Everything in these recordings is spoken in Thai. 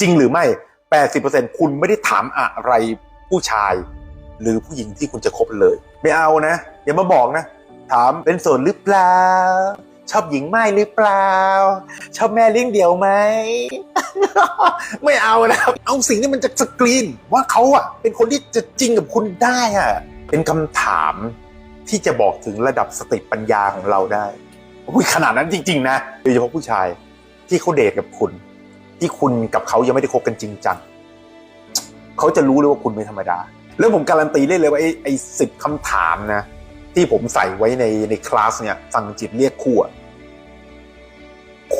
จริงหรือไม่ 80%คุณไม่ได้ถามอะไรผู้ชาย หรือผู้หญิงที่คุณจะคบเลย ไม่เอานะ อย่ามาบอกนะ ถามเป็นโสดหรือเปล่า ชอบหญิงไม้หรือเปล่า ชอบแม่เลี้ยงเดี่ยวไหม ไม่เอานะครับเอาสิ่งที่มันจะสกรีน ว่าเขาอะ เป็นคนที่จะจริงกับคุณได้อะ เป็นคำถามที่จะบอกถึงระดับสติปัญญาของเราได้ขนาดนั้นจริง ๆ นะโดยเฉพาะผู้ชายที่เขาเดทกับคุณ ที่คุณกับเขายังไม่ได้คบกันจริงจังเขาจะรู้เลยว่าคุณไม่ธรรมดา แล้วผมการันตีได้เลยว่าไอ้ไอ้สิบคำถามนะ ที่ผมใส่ไว้ในในคลาสเนี่ยฟังจิตเรียกคู่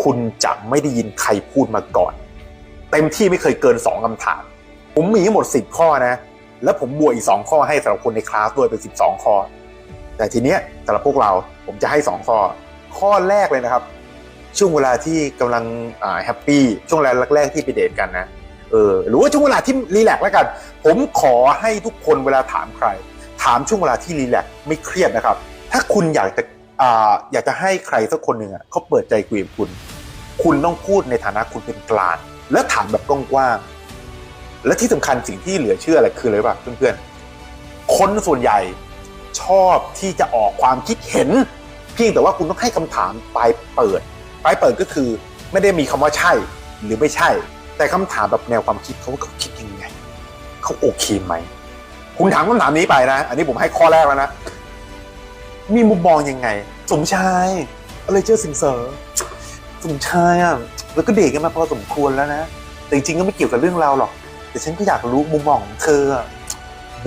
คุณจะไม่ได้ยินใครพูดมาก่อน เต็มที่ไม่เคยเกินสองคำถาม ผมมีทั้งหมดสิบข้อนะ แล้วผมบวกอีกสองข้อให้สำหรับคนในคลาสด้วยเป็นสิบสองข้อ แต่ทีเนี้ยสำหรับพวกเราผมจะให้สองข้อ ข้อแรกเลยนะครับ ช่วงเวลาที่กำลังแฮปปี้ช่วงเวลาแรกที่ไปเดทกันนะเออหรือว่าช่วงเวลาที่รีแลกซ์แล้วกัน ผมขอให้ทุกคนเวลาถามใคร ถามช่วงเวลาที่รีแลกซ์ไม่เครียดนะครับ ถ้าคุณอยากจะออยากจะให้ใครสักคนหนึ่งอะเขาเปิดใจคุยกับคุณ คุณต้องพูดในฐานะคุณเป็นกลางและถามแบบกว้างๆและที่สำคัญสิ่งที่เหลือเชื่ออะไรคืออะไรป่ะเพื่อนๆคนส่วนใหญ่ชอบที่จะออกความคิดเห็น เพียงแต่ว่าคุณต้องให้คำถามปลายเปิด ปลายเปิดก็คือไม่ได้มีคำว่าใช่หรือไม่ใช่ แต่คำถามแบบแนวความคิดเขาว่าเขาคิดยังไงเขาโอเคไหมคุณถามคำถามนี้ไปนะ อันนี้ผมให้ข้อแรกแล้วนะ มีมุมมองยังไง สมชายอะไรเจอสิงเสอสมชายอะแล้วก็เด็กกันมาพอสมควรแล้วนะ แต่จริงๆก็ไม่เกี่ยวกับเรื่องเราหรอก แต่ฉันก็อยากรู้มุมมองของเธอ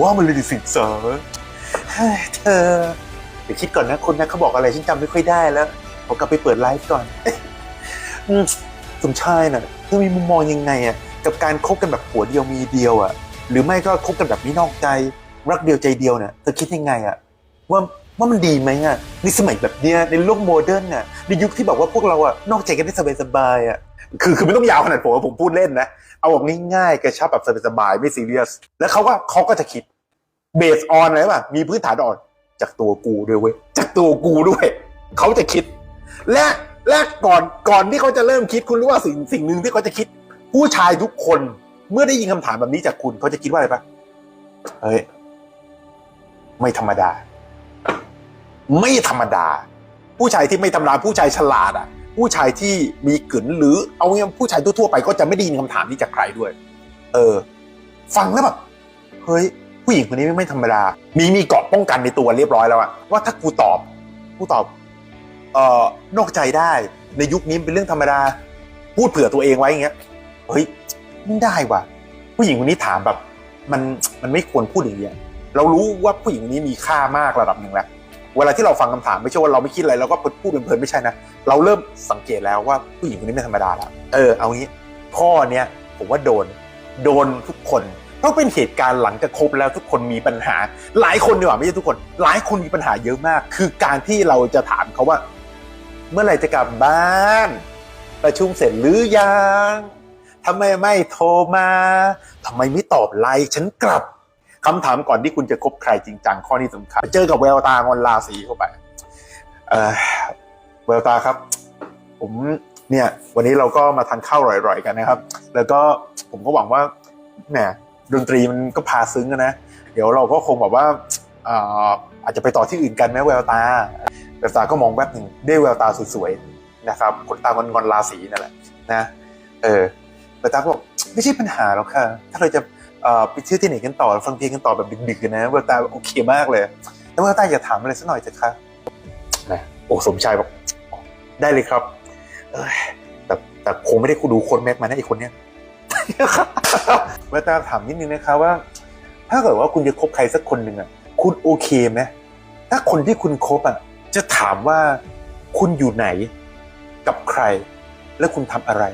ว่ามันเลยดิสิงเสอเธอเดี๋ยวคิดก่อนนะคนนั้นเขาบอกอะไรฉันจำไม่ค่อยได้แล้ว ผมกลับไปเปิดไลฟ์ก่อนอสมชายน่ะเธอมีมุมมองยังไงอะกับการคบกันแบบผัวเดียวมีเดียวอะ หรือไม่ก็คบกันแบบไม่นอกใจ รักเดียวใจเดียวเนี่ยเธอคิดยังไงอะว่าว่ามันดีไหมอะในสมัยแบบเนี้ยในโลกโมเดิร์นน่ะในยุคที่แบบว่าพวกเราอะนอกใจกันได้สบายๆอะคือคือไม่ต้องยาวขนาดผมผมพูดเล่นนะ เอาแบบง่ายๆกระชับแบบสบายๆไม่ซีเรียส แล้วเขาก็เขาก็จะคิดเบสออนอะไรป่ะมีพื้นฐานอ่อนจากตัวกูด้วยเว้ยจากตัวกูด้วยเขาจะคิด และและก่อนก่อนที่เขาจะเริ่มคิดคุณรู้ว่าสิ่งสิ่งหนึ่งที่เขาจะคิด ผู้ชายทุกคนเมื่อได้ยินคำถามแบบนี้จากคุณเขาจะคิดว่าอะไรปะเฮ้ยไม่ธรรมดา ไม่ธรรมดา ผู้ชายที่ไม่ธรรมดาผู้ชายฉลาดอะ ผู้ชายที่มีกึ๋นหรือเอางี้ผู้ชายทั่วๆไปก็จะไม่ได้ยินคำถามนี้จากใครด้วย เออ ฟังแล้วแบบเฮ้ยผู้หญิงคนนี้ไม่ธรรมดา มีมีเกราะป้องกันในตัวเรียบร้อยแล้วอะว่าถ้ากูตอบกูตอบ เอ่อนอกใจได้ในยุคนี้เป็นเรื่องธรรมดา พูดเผื่อตัวเองไว้อย่างเงี้ยเฮ้ยไม่ได้ว่ะ ผู้หญิงคนนี้ถามแบบมันมันไม่ควรพูดอย่างเงี้ยเรารู้ว่าผู้หญิงคนนี้มีค่ามากระดับหนึ่งแล้วเวลาที่เราฟังคำถามไม่ใช่ว่าเราไม่คิดอะไรเราก็พูดเพลินๆไม่ใช่นะเราเริ่มสังเกตแล้วว่าผู้หญิงคนนี้ไม่ธรรมดาแล้วเออเอางี้ข้อเนี้ยผมว่าโดนโดนทุกคนเพราะเป็นเหตุการณ์หลังจากคบแล้วทุกคนมีปัญหา หลายคนดีกว่าไม่ใช่ทุกคน หลายคนมีปัญหาเยอะมาก คือการที่เราจะถามเขาว่า เมื่อไหร่จะกลับบ้าน ประชุมเสร็จหรือยังทำไมไม่โทรมาทำไมไม่ตอบไลน์ฉันกลับคำถามก่อนที่คุณจะคบใครจริงจังข้อนี้สำคัญเจอกับแววตางอนราศีเข้าไปเออแววตาครับ ผมเนี่ยวันนี้เราก็มาทานข้าวอร่อยๆกันนะครับ แล้วก็ผมก็หวังว่าแหมดนตรีมันก็พาซึ้งนะ เดี๋ยวเราก็คงแบบว่าอ่าอาจจะไปต่อที่อื่นกันไหมแววตา แววตาก็มองแป๊บหนึ่งได้แววตาสวยๆนะครับขนตางอนงอนๆราศีนั่นแหละนะเออแววตาก็บอกไม่ใช่ปัญหาหรอกค่ะ ถ้าเราจะเอ่อไปเที่ยวที่ไหนกันต่อฟังเพลงกันต่อแบบดึกๆกันนะแววตาโอเคมากเลยแล้วแววตาอยากถามอะไรสักหน่อยเถอะค่ะนะโอ้สมชายบอกได้เลยครับเอยแต่แต่คงไม่ได้ดูโคนแม็กมานะไอคนเนี้ยแววตาถามนิดนึงนะคะว่า ถ้าเกิดว่าคุณจะคบใครสักคนหนึ่งอะคุณโอเคไหมถ้าคนที่คุณคบอะจะถามว่าคุณอยู่ไหน กับใคร และคุณทำอะไร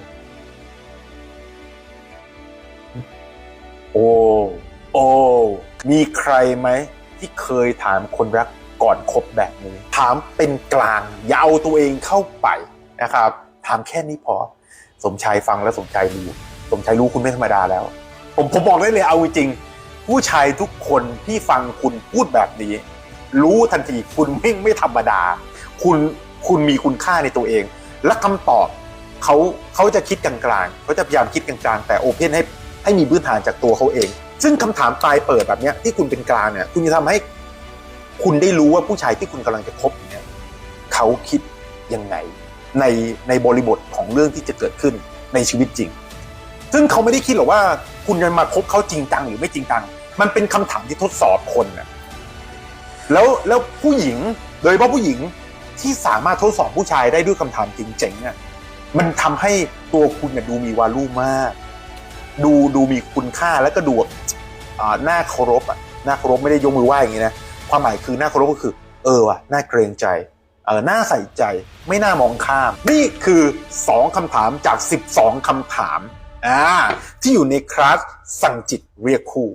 โอ้ โอ้ มีใครไหม ที่เคยถามคนรักก่อนคบแบบนี้ ถามเป็นกลางอย่าเอาตัวเองเข้าไปนะครับ ถามแค่นี้พอ สมชายฟังแล้วสมชายรู้สมชายรู้คุณไม่ธรรมดาแล้ว ผมผมบอกได้เลยเอาจริง ผู้ชายทุกคนที่ฟังคุณพูดแบบนี้ รู้ทันทีคุณไม่ไม่ธรรมดา คุณคุณมีคุณค่าในตัวเอง และคำตอบเขาเขาจะคิดกลางๆเขาจะพยายามคิดกลางๆแต่โอเพนให้ให้มีพื้นฐานจากตัวเขาเอง ซึ่งคำถามปลายเปิดแบบนี้ที่คุณเป็นกลางเนี่ยคุณจะทำให้คุณได้รู้ว่าผู้ชายที่คุณกำลังจะคบเนี่ยเขาคิดยังไงในในบริบทของเรื่องที่จะเกิดขึ้นในชีวิตจริง ซึ่งเขาไม่ได้คิดหรอกว่าคุณจะมาคบเขาจริงจังหรือไม่จริงจัง มันเป็นคำถามที่ทดสอบคนน่ะ แล้วแล้วผู้หญิงโดยเฉพาะผู้หญิงที่สามารถทดสอบผู้ชายได้ด้วยคำถามจริงเจ๋งๆอะมันทำให้ตัวคุณเนี่ยดูมีวาลูมาก ดูดูมีคุณค่าแล้วก็ดูแบบอ่าน่าเคารพอะน่าเคารพไม่ได้ยกมือไหว้อย่างนี้นะความหมายคือน่าเคารพก็คือ เออว่ะน่าเกรงใจเออน่าใส่ใจไม่น่ามองข้าม นี่คือ 2คำถามจาก 12คำถามอ่าที่อยู่ในคลาสสั่งจิตเรียกคู่